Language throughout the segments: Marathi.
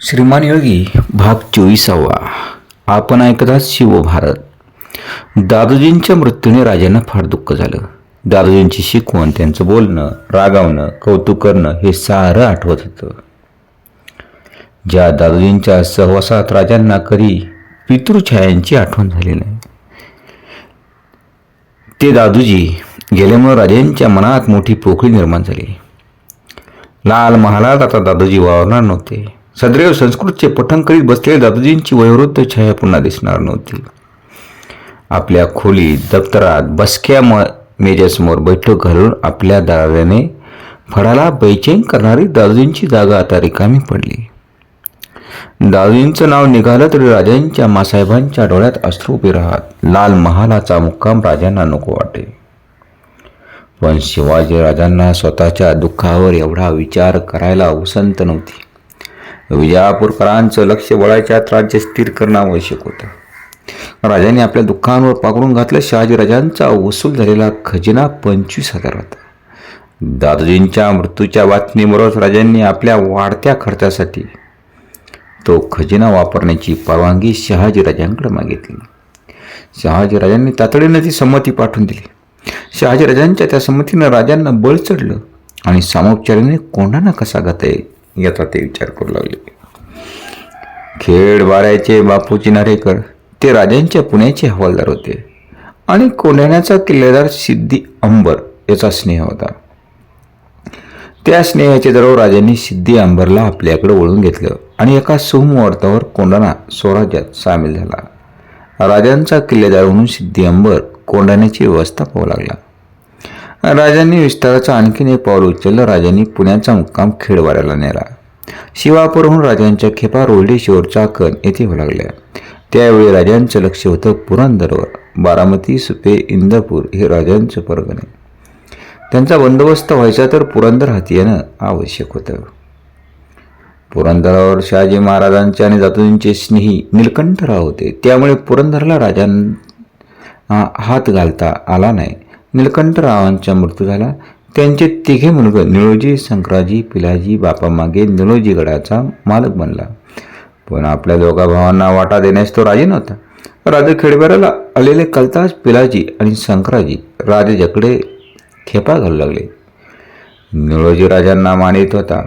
श्रीमान योगी भाग चोवीसावा. आपण ऐकतात शिवभारत दादोजींच्या मृत्यूने राजांना फार दुःख झालं. दादोजींची शिकवण त्यांचं बोलणं रागावणं कौतुक करणं हे सारं आठवत होतं. ज्या दादोजींच्या सहवासात राजांना कधी पितृछायांची आठवण झाली नाही ते दादूजी गेल्यामुळे राजांच्या मनात मोठी पोकळी निर्माण झाली. लाल महालात आता दादोजी वावरणार नव्हते. सदैव संस्कृतचे पठण करीत बसलेले दादाजींची वयोवृद्ध छाया पुन्हा दिसणार नव्हती. आपल्या खोलीत दप्तरात बसक्या म मेजासमोर बैठक घालून आपल्या दादाने फळाला बैचैन करणारी दादाजींची जागा आता रिकामी पडली. दादाजींचं नाव निघालं तरी राजांच्या मासाहेबांच्या डोळ्यात अश्रू उभे राहत. लाल महालाचा मुक्काम राजांना नको वाटे. पण शिवाजी राजांना स्वतःच्या दुःखावर एवढा विचार करायला उसंत नव्हती. विजापूरकरांचं लक्ष वळायच्या राज्य स्थिर करणं आवश्यक होतं. राजाने आपल्या दुःखांवर पाकडून घातलं शहाजीराजांचा वसूल झालेला खजिना पंचवीस हजार होता दादोजींच्या मृत्यूच्या बातमीबरोबर राजांनी आपल्या वाढत्या खर्चासाठी तो खजिना वापरण्याची परवानगी शहाजीराजांकडे मागितली. शहाजीराजांनी तातडीनं ती संमती पाठवून दिली. शहाजीराजांच्या त्या संमतीनं राजांना बळ चढलं आणि सामोपचाराने कोणाला कसा गाता येईल? याचा ते विचार करू लागले. खेड बाऱ्याचे बापूजी नारेकर ते राजांच्या पुण्याचे हवालदार होते. आणि कोंढाण्याचा किल्लेदार सिद्धी अंबर याचा स्नेह होता. त्या स्नेहाचे दरव राजांनी सिद्धी अंबरला आपल्याकडे वळून घेतलं आणि एका सुमुहूर्तावर कोंढाणा स्वराज्यात सामील झाला. राजांचा किल्लेदार म्हणून सिद्धी अंबर कोंढाण्याची व्यवस्था पाहू लागला. राजांनी विस्ताराचं आणखीन एक पाऊल उचललं. राजांनी पुण्याचा मुक्काम खेडवाड्याला नेला. शिवापूरहून राजांच्या खेपा रोल्डेश्वर चाकण येथे होऊ लागल्या त्यावेळी राजांचं लक्ष होतं पुरंदरवर. बारामती सुपे इंदापूर हे राजांचं परगणे. त्यांचा बंदोबस्त व्हायचा तर पुरंदर हाती येणं आवश्यक होतं. पुरंदरावर शहाजी महाराजांचे आणि जातूंचे स्नेही निलकंठराव होते. त्यामुळे पुरंदरला राजां हात घालता आला नाही. निलकंठरावांचा मृत्यू झाला. त्यांचे तिघे मुलगे निळोजी संक्राजी पिलाजी बापामागे निळोजी गडाचा मालक बनला. पण आपल्या दोघा भावांना वाटा देण्यास तो राजी नव्हता. राजा खेडबाराला आलेले कलताज पिलाजी आणि संक्राजी राजाच्याकडे खेपा घालू लागले. निळोजी राजांना मानित होता.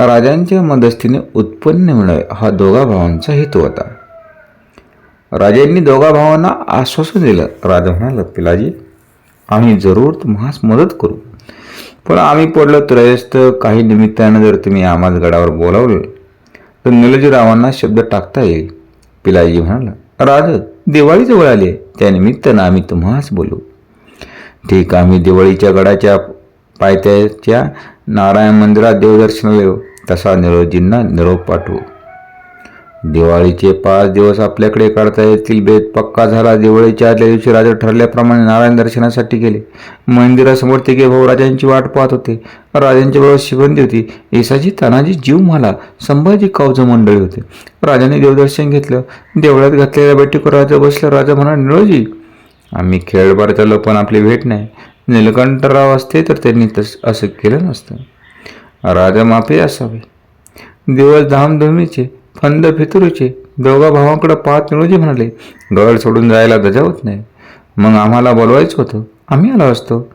राजांच्या मदस्तीने उत्पन्न मिळावे हा दोघा भावांचा हेतू होता. राजांनी दोघा भावांना आश्वासन दिलं. राजा म्हणाला पिलाजी आम्ही जरूर तुम्हास मदत करू. पण आम्ही पडलो त्रयस्थ काही निमित्तानं जर तुम्ही आम्हाला गडावर बोलावलं तर निलजीरावांना शब्द टाकता येईल. पिलाजी म्हणाला राज दिवाळी जवळ आली त्या निमित्तानं आम्ही तुम्हास बोलू. ठीक आम्ही दिवाळीच्या गडाच्या पायथ्याच्या नारायण मंदिरात देवदर्शनाला येऊ तसा निरोजींना निरोप पाठवू. दिवाळीचे पाच दिवस आपल्याकडे काढता येतील. बेत पक्का झाला. दिवाळीच्या आदल्या दिवशी राजा ठरल्याप्रमाणे नारायण दर्शनासाठी गेले. मंदिरासमोर तिघे भाऊ राजांची वाट पाहत होते. राजांच्या बरोबर शिबंदी होती येसाजी तानाजी जीव मला. संभाजी कावज मंडळी होते. राजाने देवदर्शन घेतलं. देवळात घातलेल्या बैठकीवर राजा बसला. राजा म्हणा निळोजी आम्ही खेळबार चाललो पण आपली भेट नाही. निलकंठराव असते तर त्यांनी तस असं केलं नसतं. राजा माफी असावे. दिवस धामधुमीचे फंद फितुरीचे दोघा भावांकडे पाहत निळूजी म्हणाले गड सोडून जायला गजावत नाही. मग आम्हाला बोलवायचं होतं. आम्ही आलो असतो.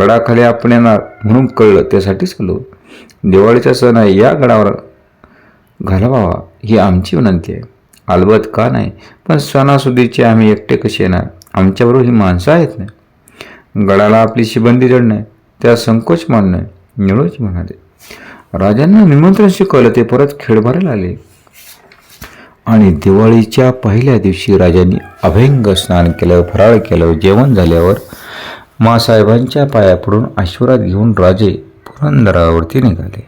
गडाखाली आपण येणार म्हणून कळलं त्यासाठीच आलो. दिवाळीचा सण आहे या गडावर. घालवावा ही आमची विनंती आहे. अलबत का नाही? पण सणासुदीचे आम्ही एकटे कसे येणार? आमच्याबरोबर ही माणसं आहेत ना? गडाला आपली शिबंदी जडणे त्या संकोच मानणं निळूच म्हणाले. राजांना निमंत्रण शिकवलं ते परत खेळभरायला आले. आणि दिवाळीच्या पहिल्या दिवशी राजांनी अभंग स्नान केलं फराळ केलं जेवण झाल्यावर मासाहेबांच्या पाया पडून आशीर्वाद घेऊन राजे पुरंदरावरती निघाले.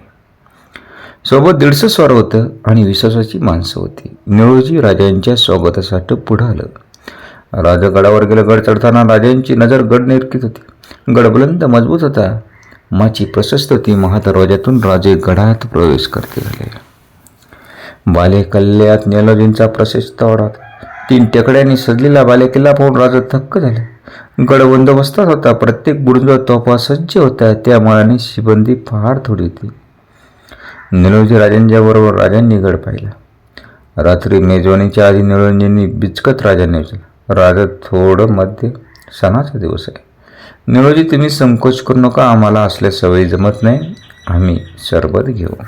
सोबत दीडशे स्वार होतं आणि विश्वासाची माणसं होती. निळोजी राजांच्या स्वागतासाठी पुढं आलं. राजा गडावर गेलं गड चढताना राजांची नजर गड निरकीत होती. गड बुलंद मजबूत होता. माची प्रशस्त होती. महादरवाज्यातून राजे गडात प्रवेश करते झाले. बालेकल्ल्यात नेलोजींचा प्रशस्त वाडा तीन टेकड्यांनी सजलेला बालेकिल्ला पाहून राजा थक्क झाले. गड बंदोबस्तात होता. प्रत्येक बुडंज तोफा सज्ज होत्या. त्या माळाने शिबंदी फार थोडी होती. निलोजी राजांच्या बरोबर राजांनी गड पाहिला. रात्री मेजवानीच्या आधी निळोजींनी बिचकत राजांनी विचारलं राजा थोडं मध्ये सणाचा दिवस आहे. निळोजी तुम्ही संकोच करू नका. आम्हाला असल्या सवयी जमत नाही. आम्ही सरबत घेऊ.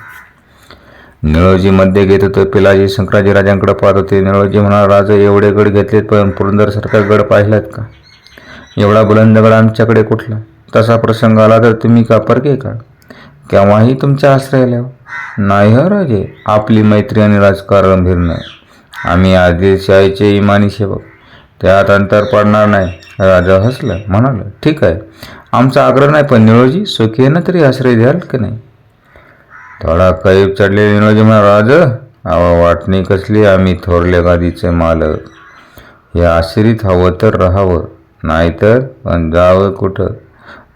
निळोजी मध्य घेत होतं. पिलाजी शंकराजी राजांकडे पाहत होते. निळोजी म्हणा राजा एवढे गड घेतलेत पण पुरंदरसारखा गड पाहिलात का? एवढा बुलंद गड आमच्याकडे कुठला? तसा प्रसंग आला तर तुम्ही का परके का? केव्हाही तुमच्या आश्रयाला नाही ह राजे. आपली मैत्री आणि राजकारण भिरणं आम्ही आदिलशाहीचे इमानी सेवक. त्यात अंतर पडणार नाही. राजा हसलं म्हणाल ठीक आहे. आमचा आग्रह नाही पण निळोजी सुखीनं तरी आश्रय द्याल की नाही? थोडा कैब चढले विनोजी म्हणा राज आवा वाटणी कसली आम्ही थोरले गादीचे मालक. हे आश्रित हवं तर राहावं नाहीतर पण जावं कुठं?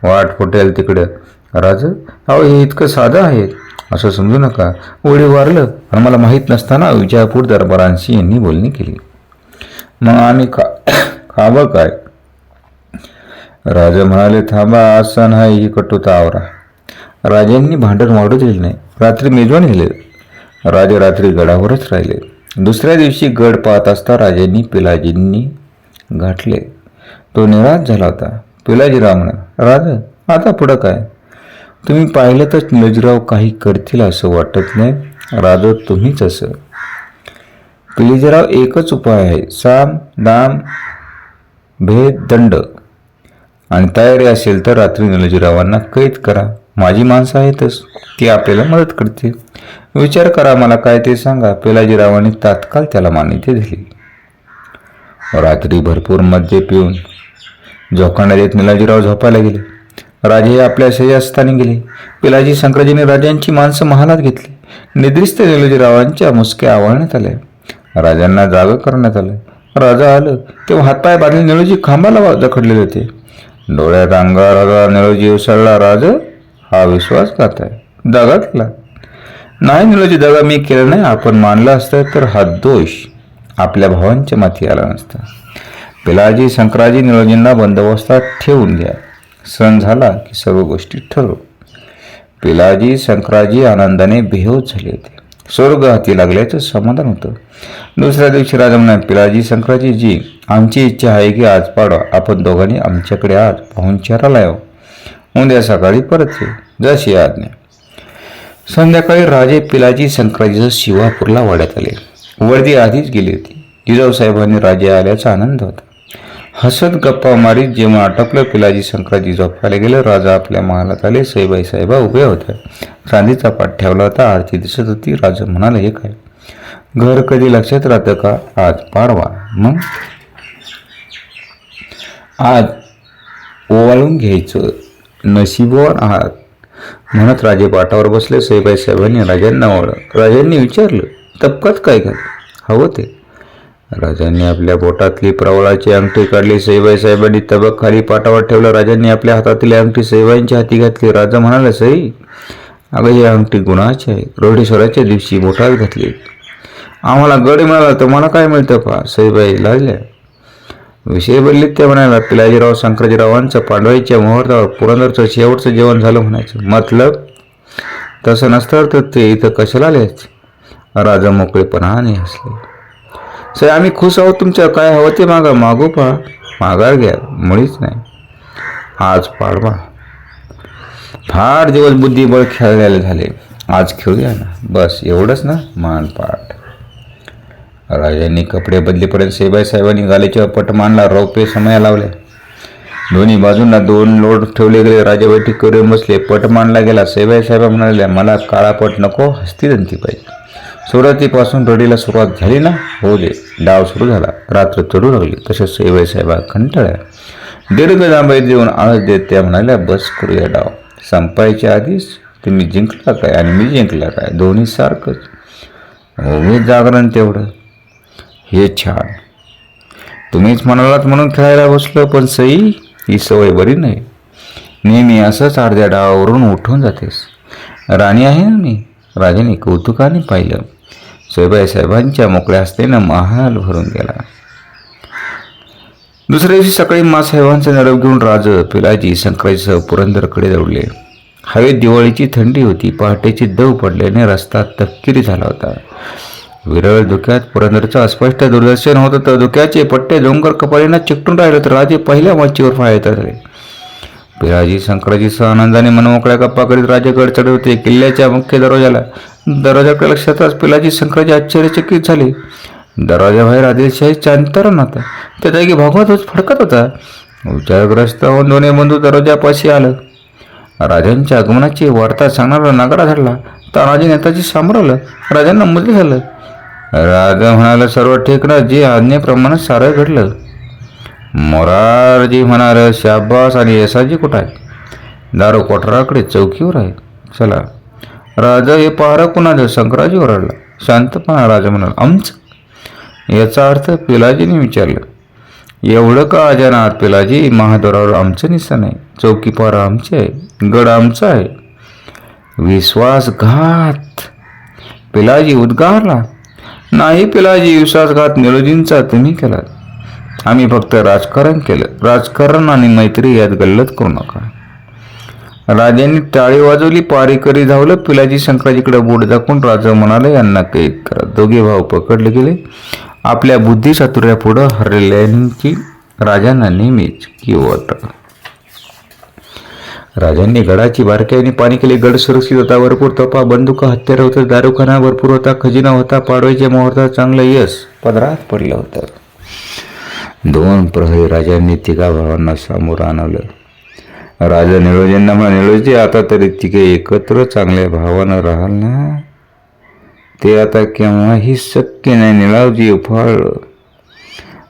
वाट फुटेल तिकडं. राज अहो हे इतकं साधं आहे. असं समजू नका. ओढी वारलं. आणि मला माहीत नसताना विजापूर दरबारांशी यांनी बोलणी केली. मग आम्ही खा खावं काय? राजा म्हणाले थांबा आसन हा ही कटुता आवरा. राजांनी भांडण वाढू दिले नाही. रात्री मेजवान गेले राजे रात्री गडावरच राहिले. दुसऱ्या दिवशी गड पाहत असता राजांनी पिलाजींनी गाठले तो निराश झाला होता. पिलाजीराव म्हणा राजा आता पुढं काय? तुम्ही पाहिलं तर निलजीराव काही करतील असं वाटत नाही. राजा तुम्हीच असं. पिलाजीराव एकच उपाय आहे. साम दाम भेद दंड. आणि तयारी असेल तर रात्री निलजीरावांना कैद करा. माझी माणसं आहेतच ती आपल्याला मदत करतील. विचार करा मला काय ते सांगा. पिलाजीरावांनी तात्काळ त्याला मान्यता दिली. रात्री भरपूर मद्य पिऊन झोकांडा देत निलाजीराव झोपायला गेले. राजे हे आपल्या शय्यास्थानी गेले. पिलाजी शंकराजीने राजांची माणसं महालात घेतली. निद्रिस्त निलाजीरावांच्या मुसक्या आवळण्यात आल्या. राजांना जाग करण्यात आलं. राजा आलं. तेव्हा हातपाय बांधले निळोजी खांबाला जखडलेले होते. डोळ्यात अंगार आला निळोजी उसळला. राजा हा विश्वासघात आहे. दगा केला नाही मुलाची दगा मी केला नाही. आपण मानला असता तर हा दोष आपल्या भावांच्या माथी आला नसता. पिलाजी शंकराजी निळोजींना बंदोबस्तात ठेवून द्या. सण झाला की सर्व गोष्टी ठरवू पिलाजी शंकराजी आनंदाने बेहोश झाले होते. स्वर्ग हाती लागल्याचं समाधान होतं. दुसऱ्या दिवशी राजा म्हणा पिलाजी शंकराजी जी आमची इच्छा आहे की आज पाडवा. आपण दोघांनी आमच्याकडे आज पाहुणचाराला यावं उद्या सकाळी परत ये जशी आज्ञा. संध्याकाळी राजे पिलाजी संक्रांतीचं शिवापूरला वाड्यात आले. वर्दी आधीच गेली होती. जिजाऊ साहेबांनी राजे आल्याचा आनंद होता. हसत गप्पा मारीत जेव्हा आटपलं पिलाजी संक्रांती झोपायला गेलं राजा आपल्या महालात आले. सईबाई साहेबा उभे होते. चांदीचा पाठ ठेवला होता. आरती दिसत होती. राजा म्हणाले हे काय? घर कधी लक्षात राहतं का? आज पाडवा. मग आज ओवाळून घ्यायचं. नशिबवान आहात. म्हणत राजे पाटावर बसले सईबाई साहेबांनी राजांना ओळख राजांनी विचारलं तपकात काय काय हवं ते. राजांनी आपल्या बोटातली प्रवळाची अंगठी काढली सईबाई साहेबांनी तबक खाली पाटावर ठेवलं राजांनी आपल्या हातातली अंगठी सईबाईंच्या हाती घातली. राजा म्हणाला सई अगं ही अंगठी गुणाची आहे. रोडेश्वराच्या दिवशी बोटात घातली. आम्हाला गड मिळाला तर मला काय मिळतं पा सईबाई लागल्या विषय बदलीत त्या म्हणाला पिलाजीराव शंकराजीरावांचं पांडवाईच्या मुहूर्तावर पुरंदरचं शेवटचं जेवण झालं म्हणायचं. मतलब? तसं नसतं तर ते इथं कशाला आलेच राजा मोकळेपणाने हसले. सर आम्ही खुश आहोत तुमच्या काय हवं ते मागा. मागू पहा. माघार घ्या. मुळीच नाही. आज पाडवा. फार दिवस बुद्धिबळ खेळलेले झाले. आज खेळूया ना. बस एवढंच ना मान पाठ. राजांनी कपडे बदलीपर्यंत सेबाई साहेबांनी गालीच्या पटमानला रौपे रौप्य समया लावले. दोन्ही बाजूंना दोन लोट ठेवले गेले. राजा बैठक करून बसले. पट गेला. सेबाईसाहेबा म्हणाल्या मला काळा पट नको हस्तिदंती पाहिजे. सुरुवातीपासून रडीला सुरुवात झाली ना? हो दे डाव सुरू झाला. रात्र चढू लागली. तसेच सेबाई साहेबा कंटाळ्या दीर्घ जांबाई देऊन आळस देत त्या म्हणाल्या बस करूया डाव. संपायच्या आधीच तुम्ही जिंकला काय आणि मी जिंकला काय? दोन्ही सारखंच. हो, उमेद जागरण तेवढं. हे छान. तुम्हीच म्हणालात म्हणून खेळायला बसलो पण सई ही सवय बरी नाही. नेहमी असंच अर्ध्या डावावरून उठून जातेस. राणी आहे ना मी? राजाने कौतुकाने पाहिलं. सईबाई साहेबांच्या मोकळ्या हस्तेनं महाल भरून गेला. दुसऱ्या दिवशी सकाळी मासाहेबांचा निरोप घेऊन राज पिलाजी संक्रांतीसह पुरंदरकडे दौडले. हवेत दिवाळीची थंडी होती पहाटेची दव पडल्याने रस्ता तपकिरी झाला होता. विरळ धुक्यात पुरंदरचं अस्पष्ट दूरदर्शन होतं तर धुक्याचे पट्टे डोंगर कपालींना चिकटून राहिले तर राजे पहिल्या मच्छीवर फायदा झाले. पिराजी शंकराजीसह आनंदाने मनमोकळ्या गप्पा करीत राजेगड चढत होते. किल्ल्याच्या मुख्य दरवाजाला दरवाजाकडे लक्षातच पिलाजी शंकराजी आश्चर्यचकित झाले. दरवाजाबाहेर आदिलशाही चांतरण होता त्या जागी भागवतच फडकत होता. विचारग्रस्त होऊन दोन्ही बंधू दरवाजापाशी आलं. राजांच्या आगमनाची वार्ता सांगणारा नागरा धरला तानाजी नेताजी सांभाळलं. राजांना मुली झालं. राजा म्हणाला सर्व ठीक ना? जे आज्ञेप्रमाणे सारं घडलं. मोरारजी म्हणाल शाबास आणि यसाजी कुठं आहे दारू कोठराकडे चौकीवर आहे चला. राजा हे पहारा कुणाचं शंकराजी ओरडला शांतपणा राजा म्हणाला. आमचं? याचा अर्थ पिलाजीने विचारलं. एवढं का अजाना पिलाजी? महाद्वारावर आमचं निसन आहे. चौकी पहारा आमची आहे. गड आमचा आहे. विश्वासघात. पिलाजी उद्गारला. नाही पिलाजी विश्वासघात निरोजींचा तुम्ही केलात. आम्ही फक्त राजकारण केलं. राजकारण आणि मैत्री यात गल्लत करू नका. राजांनी टाळी वाजवली पारीकरी धावलं पिलाजी शंकराजीकडे बोट दाखवून राजा म्हणाले यांना कैद करा. दोघे भाऊ पकडले गेले. आपल्या बुद्धी चातुर्यापुढं हरलेल्यांची राजांना नेहमीच किवट राजांनी गडाची बारकाईने पाणी केले गड सुरक्षित होता. भरपूर तपा बंदुका हत्यार होतं. दारुखाना भरपूर होता. खजिना होता. पाडव्याच्या मुहूर्तात चांगलं यश पदरात पडलं होतं. दोन प्रहरी राजांनी तिघा भावांना समोर आणवलं राजा निळोजींना म्हणा निळोजी आता तरी तिघे एकत्र चांगल्या भावानं राहाल ना? ते आता केव्हाही शक्य नाही. निळावजी उफाळलं.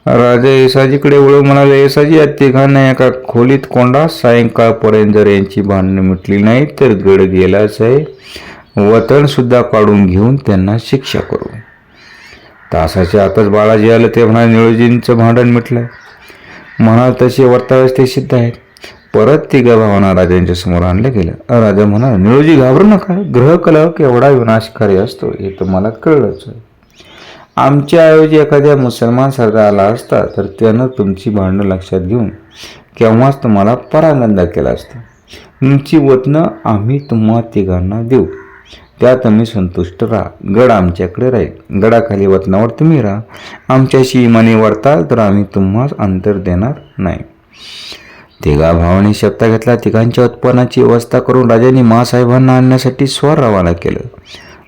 राजा येसाजीकडे वळून म्हणाले येसाजी या तिघांना एका खोलीत कोंडा सायंकाळपर्यंत जर यांची भांडणं मिटली नाही तर गड गेलाच आहे. वतनसुद्धा काढून घेऊन त्यांना शिक्षा करू. तासाच्या आतच बाळाजी आलं ते म्हणाले निळोजींचं भांडण मिटलंय. म्हणाल तसे वर्तावेस ते सिद्ध आहेत. परत तिघा भावना राजांच्या समोर आणलं गेलं. राजा म्हणाला निळोजी घाबरू नका ग्रह कलह एवढा विनाशकारी असतो हे तर मला कळलंच आहे. आमच्याऐवजी एखाद्या मुसलमान सरदार आला असता तर त्यानं तुमची भांडणं लक्षात घेऊन केव्हाच तुम्हाला परागंदा केला असता. तुमची वतनं आम्ही तुम्हा तिघांना देऊ. त्यात तुम्ही संतुष्ट राहा. गड आमच्याकडे राहील. गडाखाली वतनावर तुम्ही राहा. आमच्याशी इमाने वर्ताल तर आम्ही तुम्हास अंतर देणार नाही. तिघा भावाने शब्द घेतला. तिघांच्या उत्पन्नाची व्यवस्था करून राजांनी मासाहेबांना आणण्यासाठी स्वर रवाना केलं.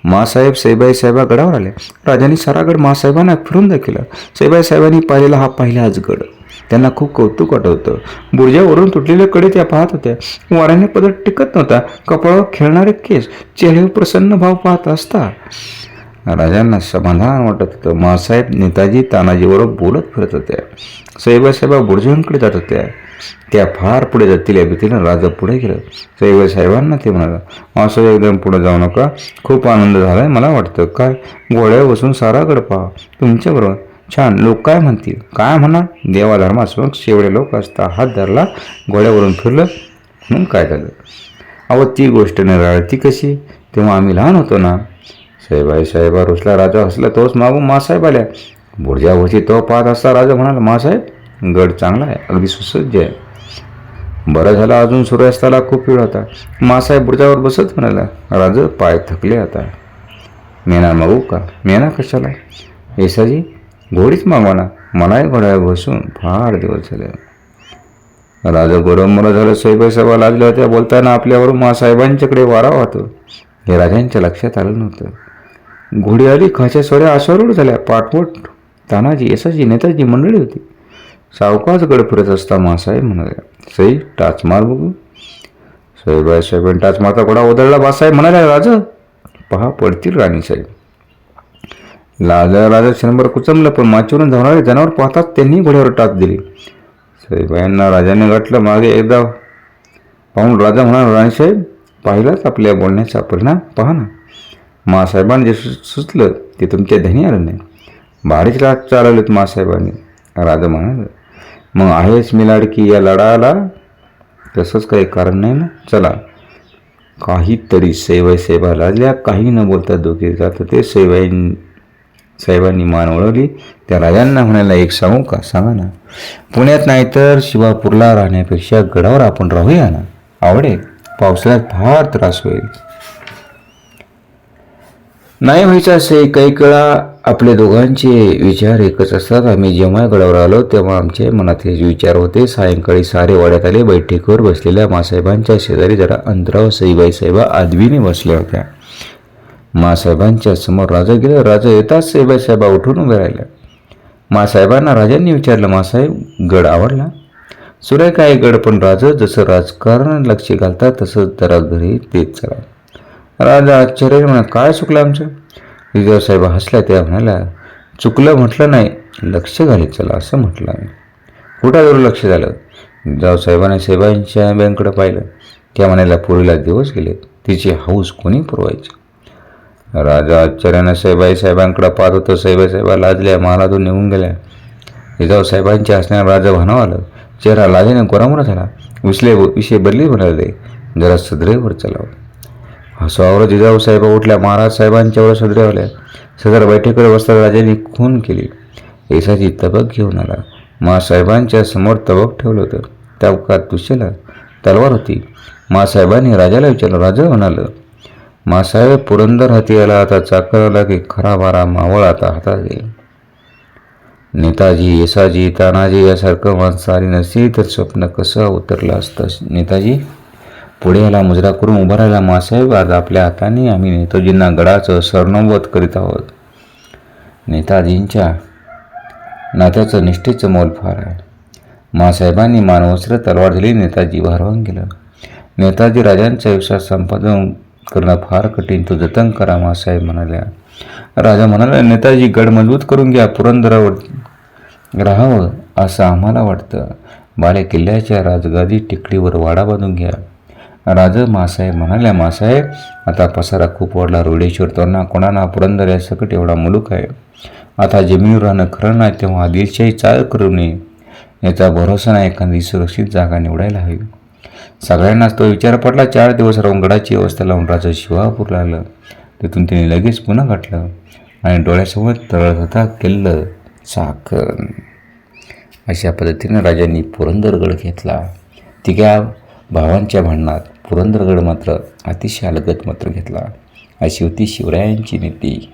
मासाहेब सईबाई साहेबा गडावर आले. राजांनी सारा गड मासाहेबांना फिरून दाखवला सईबाई साहेबांनी पाहिलेला हा पहिलाच गड. त्यांना खूप कौतुक वाटवतं बुर्जावरून तुटलेले कडे त्या पाहत होत्या. वाऱ्याने पदर टिकत नव्हता. कपाळावर खेळणारे केस चेहऱ्यावर प्रसन्न भाव पाहत असता. राजांना समाधान वाटत होतं. मासाहेब नेताजी तानाजीबरोबर बोलत फिरत होत्या सईबाई साहेबा बुर्जांकडे जात होत्या. त्या फार पुढे जातील या भीतीनं राजा पुढे गेलं. सैव साहेबांना ते म्हणाला मासा एकदम पुढे जाऊ नका. खूप आनंद झालाय मला वाटतं. काय? गोळ्या बसून सारा गड पहा तुमच्याबरोबर छान. लोक काय म्हणतील? काय म्हणा? देवाधर्मासमोर शेवडे लोक असता हात धरला गोळ्यावरून फिरलं म्हणून काय झालं? अहो ती गोष्ट निराळ ती कशी? तेव्हा आम्ही लहान होतो ना. साहेबाई साहेबा रुसला राजा हसला तोच मागून मासाहेब आल्या. बुर्जावरची तो पाहत असता राजा म्हणाला मासाहेब गड चांगला आहे अगदी सुसज्ज आहे. बरं झालं अजून सूर्यास्ताला खूप वेळ होता. मासाहेब बुर्जावर बसत म्हणाला राज पाय थकले आता. मेना मागू का? मेना कशाला? येसाजी घोडीच मागवा ना. मलाही घोड्यावर बसून फार दिवस झाले. राजा गोरंबर झालं साहेबाई सभा लागल्या होत्या. बोलताना आपल्यावर मासाहेबांच्याकडे वारा वाहतो. हे राजांच्या लक्षात आलं नव्हतं. घोडी आली खाच्या सोऱ्या आश्वारूढ झाल्या. पाठवट तानाजी यसाजी नेताजी मंडळी होती. सावकाशकडे गड फिरत असता मासाहेब म्हणाले. सई टाच मार बघू. साहेबाई साहेबांनी टाच मारता कोणा ओदळला बासाहेब म्हणाले राजा पहा पडतील राणीसाहेब लाजा राजा क्षणभर कुचमलं पण माचीवरून धावणारे जनावर पाहतात त्यांनी घोड्यावर टाच दिली. साहेबांना राजाने गाठलं मागे एकदा. पाहून राजा म्हणाला राणीसाहेब पाहिलाच आपल्या बोलण्याचा परिणाम? पहा ना. मासाहेबांनी जे सु- सुचलं ते तुमच्या ध्यानी आलं नाही. भारीच राग चालवलेत मासाहेबांनी. राजा म्हणाला मग आहेच मी लाडकी या लढाला? तसंच काही कारण नाही ना? चला. काहीतरी सेवाय सेवा लाजल्या. काही न बोलता दोघे जात ते सेवाई साहेबांनी मान वळवली त्या राजांना म्हणायला एक सांगू का? सांगा ना. पुण्यात नाही तर शिवापूरला राहण्यापेक्षा गडावर आपण राहूया ना? आवडेल. पावसाळ्यात फार त्रास होईल. नाही व्हायचं असे काही वेळा आपले दोघांचे विचार एकच असतात. आम्ही जेव्हा गडावर आलो तेव्हा आमचे मनात हे विचार होते. सायंकाळी सारे वाड्यात आले बैठकीवर बसलेल्या मासाहेबांच्या शेजारी जरा अंतराव सईबाई साहेबा आदवीने बसल्या होत्या. मासाहेबांच्या समोर राजा गेला. राजा येताच सईबाई साहेबा उठून उभे राहिल्या मासाहेबांना राजांनी विचारलं मासाहेब गड आवडला सुरेख आहे गड पण राजा जसं राजकारण लक्ष घालतात तसं जरा घरी तेच चला. राजा आश्चर्य म्हणा काय चुकलं आमचं? विजय हसला हसल्या त्या म्हणाला चुकलं म्हटलं नाही लक्ष घालीत चला असं म्हटलं आम्ही. कुठं लक्ष झालं? जावसाहेबाने साहेबांनी साहेबांच्या पाहिलं. त्या म्हणायला पुरीला दिवस गेले तिची हाऊस कोणी पुरवायची? राजा आश्चर्यानं साहेबाई साहेबांकडे पाहत होतं साहेबाई साहेबा लाजल्या महालातून निघून गेल्या. जिजाऊ साहेबांच्या हसण्यावर राजा भानाव आलं. चेहरा लाजेने कोरामोरा झाला. विसले विषय बदली म्हणाले जरा सदरेवर चलावं. हसवावर जिजाऊ साहेब उठल्या महाराज साहेबांच्यावर सदरेवल्या सदर बैठकीवर बसता राजांनी खून केली. येसाची तबक घेऊन आला. मासाहेबांच्या समोर तबक ठेवलं होतं. तबकात तुशेला तलवार होती. मासाहेबांनी राजाला विचारलं राजा म्हणालं मासाहेब पुरंदर हाती आला आता चाकर आला की खरा बारा मावळ आता हातात येईल. नेताजी येसाजी तानाजी यासारखं माणसं आली नसती तर स्वप्न कसं उतरलं असतं? नेताजी पुढे याला मुजरा करून उभा राहिला मासाहेब आज आपल्या हाताने आम्ही नेताजींना गडाचं सरनोबत करीत आहोत. नेताजींच्या नात्याचं निष्ठेचं मोल फार आहे. मासाहेबांनी मानवस्त्र तलवार दिली नेताजी भारवून गेलं. नेताजी राजांचा विश्वास संपादन करणं फार कठीण. तो जतन करा मासाहेब म्हणाल्या. राजा म्हणाला नेताजी गड मजबूत करून घ्या पुरंदरावर राहावं असं आम्हाला वाटतं. बाले किल्ल्याच्या राजगादी टिकडीवर वाडा बांधून घ्या. राजा मासाहेब म्हणाल्या मासाहेब आता पसारा खूप वाढला रोडेश्वर तोरणा कोणाना पुरंदर या सकट एवढा मुलूक आहे? आता जमिनीवर राहणं खरं नाही तेव्हा आदिलशाही चाळ करू नये. याचा भरोसा नाही एखादी सुरक्षित जागा निवडायला हवी. सगळ्यांनाच तो विचार पडला. चार दिवस राहून गडाची अवस्था लावून राजा शिवापूरला आलं. तिथून तिने लगेच पुन्हा गाठलं आणि डोळ्यासमोर तळत होता किल्ल साखर. अशा पद्धतीनं राजांनी पुरंदरगड घेतला. तिघ्या भावांच्या भांडणात पुरंदरगड मात्र अतिशय अलगत मात्र घेतला. अशी होती शिवरायांची नीती.